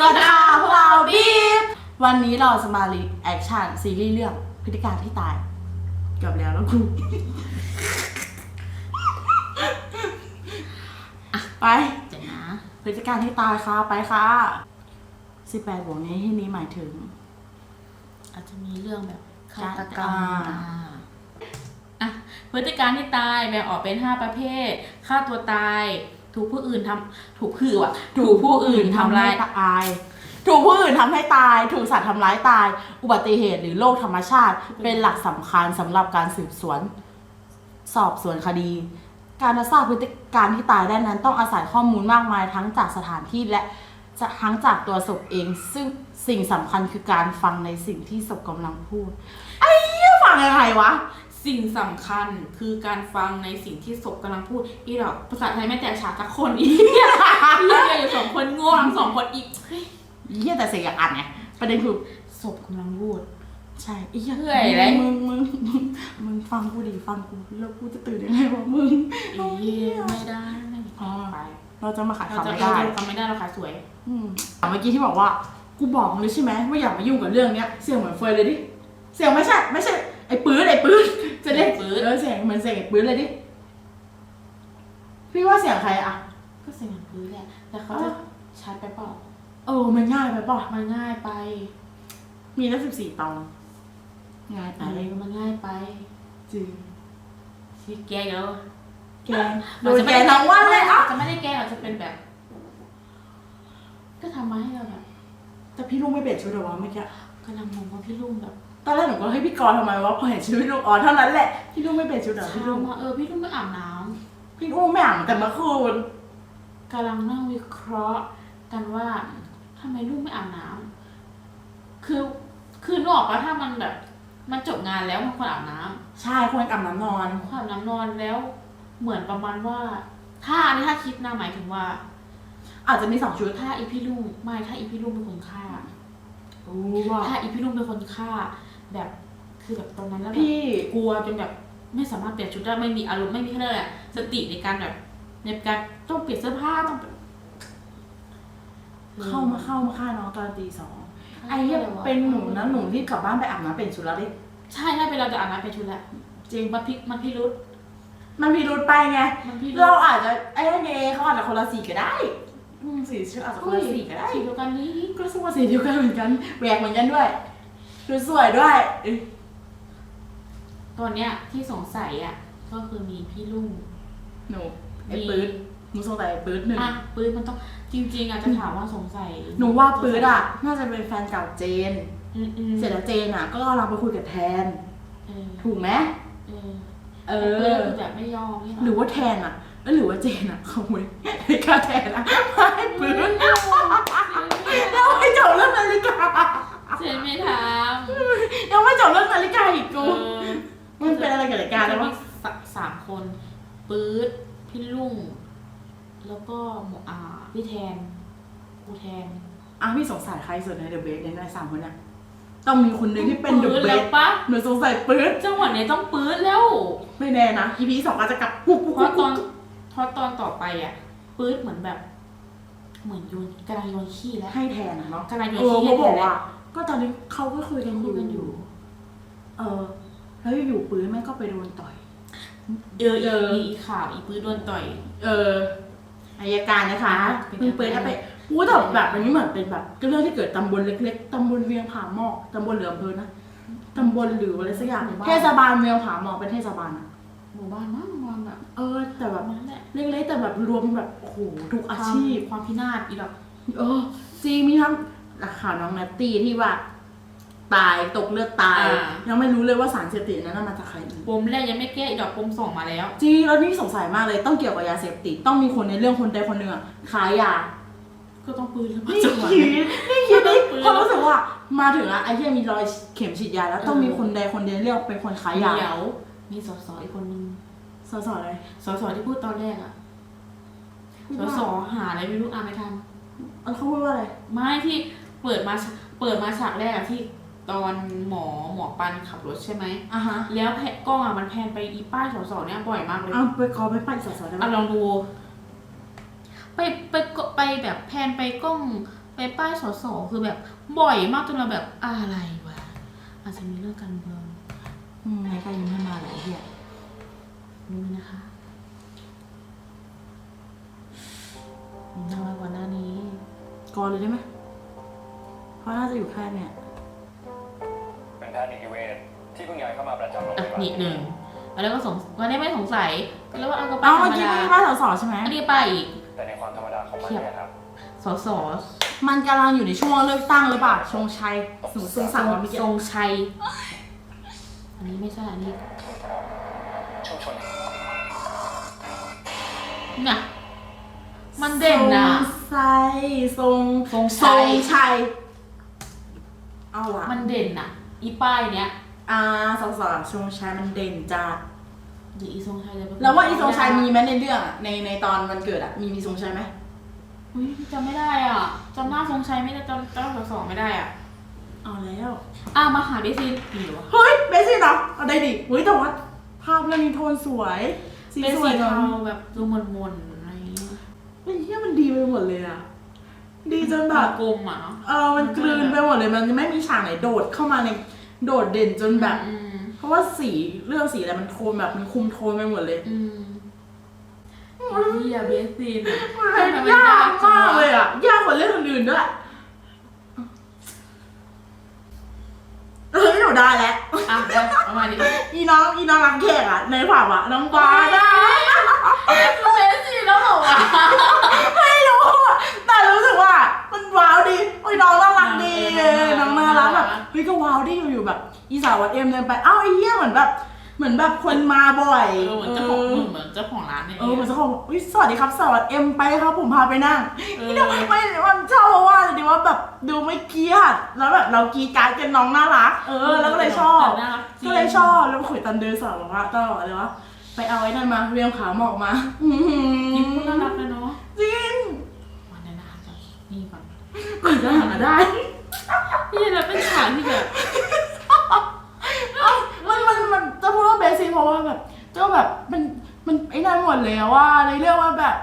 สวัสดีค่ะพวกเราบีฟวันนี้เราจะมารีแอคชั่นซีรีส์เรื่องพฤติการที่ตาย เกือบแล้วแล้วกูไปเดี๋ยวนะพฤติการที่ตายค่ะไปค่ะสิบแปดบวกนี้ที่นี้หมายถึง อาจจะมีเรื่องแบบฆาตกรรมอ่า อ่าอะพฤติการที่ตายแบ่งออกเป็นห้าประเภทฆ่าตัวตาย ถูกผู้อื่นทำถูกคือว่ะ ถูกผู้อื่นทำร้าย ตาย ถูกผู้อื่นทำให้ตาย ถูกสัตว์ทำร้ายตาย อุบัติเหตุหรือโรคธรรมชาติ เป็นหลักสำคัญสำหรับการสืบสวน สอบสวนคดี การจะทราบพฤติการที่ตายได้นั้น ต้องอาศัยข้อมูลมากมายทั้งจากสถานที่และจะทั้งจากตัวศพเอง ซึ่งสิ่งสำคัญคือการฟังในสิ่งที่ศพกำลังพูดไอ้เหี้ยฟังยังไงวะ สิ่งสำคัญคือการฟังในสิ่งที่ศพกำลังพูดอีดอกภาษาไทยไม่แตกฉานสักคนอีกเรียกอยู่สองคนง่วงสองคนอีกเฮ้ยเหี้ยแต่เสียงอยากอ่านไงประเด็นคือศพกำลังพูดใช่ไอ้เหี้ยเพื่ออะไรมึงมึงมึงมึงฟังกูดิฟังกูแล้วกูจะตื่นยังไงวะมึงอีเหี้ยไม่ได้อ๋อไปเราจะมาขายเราคำจะไม่เราได้จะทำไม่ได้เราขายสวย อืมเมื่อกี้ที่บอกว่ากูบอกเลยใช่ไหมว่าอย่ามายุ่งกับเรื่องเนี้ยเสียงเหมือนเฟยเลยดิเสียงไม่ใช่ไม่ใช่ไอ้ปื้ดไอ้ปื้ด จะเรียกปื๊ดเออเสียงเหมือนเสียงไอ้ปื้ดเลยดิ พี่ว่าเสียงใครอะ ก็เสียงเหมือนพื้นแหละ แต่เขาจะชัดไปเปล่าเออ มันง่ายไปป่ะมันง่ายไป มีตั้งสิบสี่ตอนง่ายไปอะไรก็มันง่ายไป จริงที่แกเยอะแกงโดนแกงทั้งวันเลยอะจะไม่ได้แกเราจะเป็นแบบ ก็ทำมาให้เราแบบ แต่พี่ลุงไม่เปลี่ยนชุดเหรอวะเมื่อกี้กำลังงงว่าพี่ลุงแบบ ตอนแรกหนูก็ให้ยพี่กรณ์ทำไมวะพอเห็นชุดพี่ลุงอ๋อเท่านั้นแหละพี่ลุงไม่เปลี่ยนชุดเหรอพี่เช้าลุงมาเออพี่ลุงไม่อาบน้พี่ลุงไม่อ่านแต่เมื่อคืนำกำลังนั่งวิเคราะห์กันว่าทำไมลุงไม่อาบน้ำคือคือนกออกว่าถ้ามันแบบ มันจบงานแล้วมันควรอาบน้ำ ใช่ควรอาบน้ำนอน ควรอาบน้ำนอนแล้วเหมือนประมาณว่า ถ้าอันนี้ถ้าคิดนะหมายถึงว่า อาจจะมีสองชุดถ้าอีพี่ลุงไม่ถ้าอีพี่ลุงเป็นคนฆ่ารู้ว่าถ้าอีพี่ลุงเป็นคนฆ่า แบบคือแบบตอนนั้นแล้วแบบพี่ กลัวจนแบบไม่สามารถเปลี่ยนชุดได้ไม่มีอารมณ์ไม่มีเขาเรียกอะไรอะสติในการแบบในการต้องเปลี่ยนเสื้อผ้าต้องแบบเข้ามาเข้ามาฆ่าน้องตอนตีสองไอ้เหี้ยเป็นหนูนะหนูรีบกลับบ้านไปอาบน้ำเป็นชุดแล้วดิใช่ใช่เป็นเราจะอาบน้ำเป็นชุดแล้วจริงมันพิมันพิรุษมันมีรุดไปไง มันพิรุเราษอาจจะไอ้นั่นเองเขาอาจจะคนละสีก็ได้อืมสีชุดอาจจะคนละสีก็ได้สีเดียวกันนี้ก็สวยสีเดียวกันเหมือนกันแหวกเหมือนกันด้วยชุ ดสวยด้วยเอ้ยตอนเนี้ยที่สงสัยอะ ก็คือมีพี่ลุง หนูไอ้ปื๊ดหนูสงสัยไอ้ปื๊ดหนึ่งอะปืนมันต้องจริง ๆ อาจจะถามว่าสงสัยหนูว่าปื๊ดอะ น่าจะเป็นแฟนเก่าเจน อืมอืมเสร็จแล้วเจนอะ ก็เราไปคุยกับแทน เออถูกไหมเออเอปืนอคือแบบไม่ยอมนี่หรือว่าแทนอะแล้วหรือว่าเจนอะขโมยนาฬิกาแทนอะมาให้ปืนแล้วไม่จบเรื่องนาฬิกา เจนไม่ทยังไม่จบเรื่องนาฬิกาอีกำกูเออมันเป็นอะไรกับนาฬิกาจะแล้วมีวะสะสามคน ปื๊ด พี่ลุง แล้วก็หมูอาพี่แทนกูแทนอะพี่สงสัยใครสุดในเดอะเบสในสามคนอะต้องมีคนหนึ่งที่เป็นเดอะปื๊ดเบแล้วสปะหนูสงสัยปืนจังหวะนี้ต้องปื๊ดแล้ว ไม่แน่นะ EP สองอาจจะกลับปุ๊บปุ๊บเพปุ๊ราะบตอนเพราะตอนต่อไปอะปื๊ดเหมือนแบบ เหมือนโยนกำลังโยนขี้แล้วให้แทนอะเนาะกำลังโยนเออขี้เขาให้บแทอกนแล้ว่า ก็ตอนนี้เขาก็คุยกันคุยกันอยู่ เออ แล้วอยู่ๆปืนแม่งก็ไปโดนต่อย เออเออ มีอีข่าวอีปื๊ดโดนต่อย เอออายการนะคะเป็นเพิ่งเปิดยังไงไปอู้แต่แบบอันนี้เหมือนเป็นแบบเรื่องที่เกิดตำบลเล็ก ๆตำบลเวียงผาหมอกตำบลเหลืออำเภอนะตำบลหรืออะไรสักอย่างเทศบาลเวียงผาหมอกเป็นเทศบาลอะหมู่บ้านมั้งวันแบบเออ แต่แบบนั้นแหละเล็กๆแต่แบบรวมแบบโอ้โหทุกอาชีพ ความพินาศอีดอก เออจริงมีทั้ง ข่าวน้องนัตตี้ที่ว่า ตายตกเลือดตายยังไม่รู้เลยว่าสารเสพติดนั้นนะมาจากใครอีกปมแรกยังไม่แก้อีดอกปมสองมาแล้วจริงแล้วนี่สงสัยมากเลยต้องเกี่ยวกับยาเสพติดต้องมีคนในเรื่องคนใดคนหนึ่งอะขายยา ก็ต้องปืนแล้วนี่จังหวะคิดนี้ นี่คิดดิปืนเพราะรู้สึกว่ามาถึงอะไอ้ที่มีรอยเข็มฉีดยาแล้วต้องมีคนใดคนใดเรียกเป็นคนขายยาเดี๋ยวมีสสอีกคนนึงสอสอเลยสสที่พูดตอนแรกอะสสหาอะไรไม่รู้อ่านไม่ทันเออเขาพูดว่าอะไร ไม่ที่ เปิดมาฉเปิดมาฉากแรกอะที่ตอนหมอหมอปันขับรถใช่ไหม อะฮะแล้วแพะกล้องอะมันแพนไปอีป้ายสสเนี่ยบ่อยมากเลยเอาไปกอไปปั่นสอสอได้ไหมอะลองดู ไปไปก็ไปแบบแพนไปกล้อง ไปป้ายสสคือแบบบ่อยมากจนเราแบบอะไรวะอาจจะมีเรื่องการเมืองอืมไม่ใครยิ้มให้มาเลยไอ้เฮียรู้ไหมนะคะน่ารักกว่าหน้านี้ กอนเลยได้ไหม เพราะน่าจะอยู่แค่เนี่ยเป็นแพทย์นิติเวชที่เพิ่งย้ายเข้ามาประจำโรงพอะยาบาลนิดหนึ่งแล้วก็สงวันนี้ไม่สงสัยก็เลยว่าเอากระเอาเป๋าธรเมื่อรมกี้ดาไม่ว่าสสใช่ไหมอันนี้ป้ายอีกแต่ในความธรรมดาของมันเนี่ยครับสสมันกำลังอยู่ในช่วงเลือกตั้งหรือเปล่าชงชัยหนูซึ่งสั่งว่าเมื่อกี้ทรงชัย อันนี้ไม่ใช่อันนี้ชุมชนเนี่ยมันเด่นนะ ทรงชัยทรงทรงทชัรยงชัย เอาละมันเด่นน่ะอีป้ายเนี้ยอ่าสสชงชัยมันเด่นจัดเดี๋ยวอีทรงชัยจะไปแล้วว่าอีทรงชัยมีไหมในเรื่องอะในในตอนวันเกิดอะมีมีทรงชัยไหมอุ๊ยจำไม่ได้อะจำหน้าทรงชัยไม่ได้จำจำสสไม่ได้อะเอาแล้วอะมาหาเบซินมีหรอวะเฮ้ยเบสซี่เนาะเอาได้ดิเฮ้ยแต่ว่าภาพเรื่องนี้โทนสวยสีเป็นสสีวยเทาเนาะแบบดูมนมนๆอะไรอย่างเงี้ยเฮ้ยเหี้ยมันดีไปหมดเลยอะ ดีจนแบบกลมอะเนาะเออมันกลืนไปหมดเลยมันไม่มีฉากไหนโดดเข้ามาในโดดเด่นจนแบบ อืมเพราะว่าสีเรื่องสีอะไรมันโทนแบบมันคุมโทนไปหมดเลยอืมเฮียเบซินมันยากมากเลยอะยากกว่าเรื่องอื่นๆด้วยเฮ้ยหนูได้แล้ว อะเดี๋ยวเอามาดิอีน้องอีน้องรักแขกอะในผับอะน้องปลาได้ เบซินแล้วเหรอวะ ไม่รู้อะแต่รู้สึกว่า มันว้าวดีโอ้ยน้องน่ารักดี เอ เอ อ อน้องน่ารักแบบเฮ้ยก็ว้าวดีอยู่ๆแบบ อีสาววัดเอ็ มเดินไปอ้าวไอ้เหี้ยเหมือนแบบ เหมือนแบบคนมาบ่อยเออเหมือนเจ้าของเหมือนเจ้าของร้านเนี่ยเออเหมือนเจ้าของอุ้ยสวัสดีครับสวัสดีเอ็มไปครับผมพาไปนั่งเออนี่นะไม่มันชอบเพราะว่าดีว่าแบบดูไม่เครียดแล้วแบบเรากรีดกรารกันน้องน่ารัก เออ แล้วก็เลยชอบน่ารัจริงก็เลยชอบแล้วคุยตันเดินสอนบอกว่าตลอดเลยว่าไปเอาไอ้นั่นมาเรียมขาหมอกมาอื้อหืยิ้มอน่ารักเลยเนาะจริงวันนั้นนะคะจะนี่ก่อนกว่าจะหาได้นี่เราเป็นฉากที่แบบ มันมันมันจะพูดว่าเบสิกเพราะว่าแบบเจ้าแบบมันมันไอ้นั่นหมดเลยอะว่าในเรื่องว่าแบบ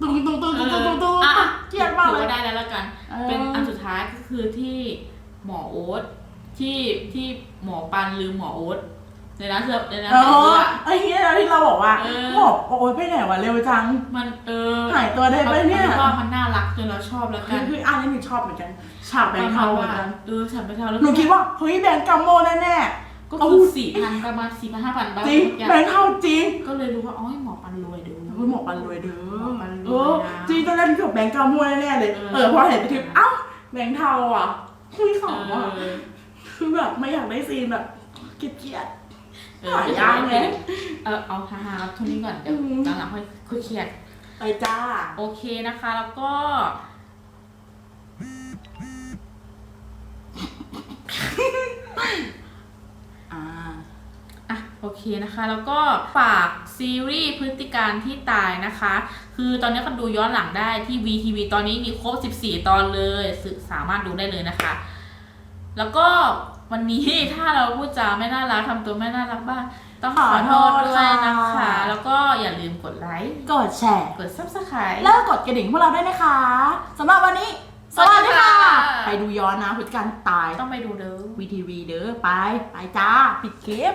ตึงตึงตึงตึงตึงตึงตึงอะเครียดมากถืเลอย ว่าได้แล้วละกัน เออ เป็นอันสุดท้ายก็คือที่หมอโอ๊ตที่ที่หมอปันลืมหมอโอ๊ตในร้านเสื้อในร้านเอใส่เสื้ออไอ้เหี้ยที่เราบอกว่าเออ บอกโอ้ยไปไหนวะเร็วจัง มันเออหายตัวได้ไปเนี่ยราว่ามันน่ารักจนเราชอบแล้วคืกัอนคืออันนี้หนูชอบเหมือนกันฉากแบงค์เทาเหมือนกัน เออฉันไปเทาแล้ว หนูคิดว่าเฮ้ยแบงค์กัมโมแน่ ก็เอาคือสี่พันประมาณสี่พันห้าพันบาทๆจริงแบงค์เทาจริง ก็เลยรู้ว่าอ๋อหมอปันรวยดูเฮ้ยหมอกปันรวยเด้อหมอกปันรวยนะเออจริงตอนแรกเกือบแบงค์กัมโมแน่ๆเลยเออเออพอเห็นไปถึงเอ้าแบงค์เทาอะคุยเอขำอะอคือแบบไม่อยากได้ซีนแบบเกลียดเออหายากไงเออเอาฮาๆแล้วทุนนี้ก่อนเดี๋ยวอืมหลังๆค่อยค่อยเครียดๆไปจ้า โอเคนะคะ แล้วก็อ่าอะ โอเคนะคะ แล้วก็ฝากซีรีส์พฤติการที่ตายนะคะ คือตอนนี้ก็ดูย้อนหลังได้ที่ VTV ตอนนี้มีครบ 14 ตอนเลยสึสามารถดูได้เลยนะคะ แล้วก็วันนี้ถ้าเราพูดจาไม่น่ารักทำตัวไม่น่ารักบ้างต้องขอโทษด้วยนะคะ แล้วก็อย่าลืมกดไลค์ กดแชร์ กด subscribe แล้วก็กดกระดิ่งพวกเราด้วยนะคะสำหรับวันนี้สวัสดีค่ะสวัสดีค่ะ ไปดูย้อนนะพฤติการตาย ต้องไปดูเด้อวีทีวีเด้อไป ไปจ้า ปิดคลิป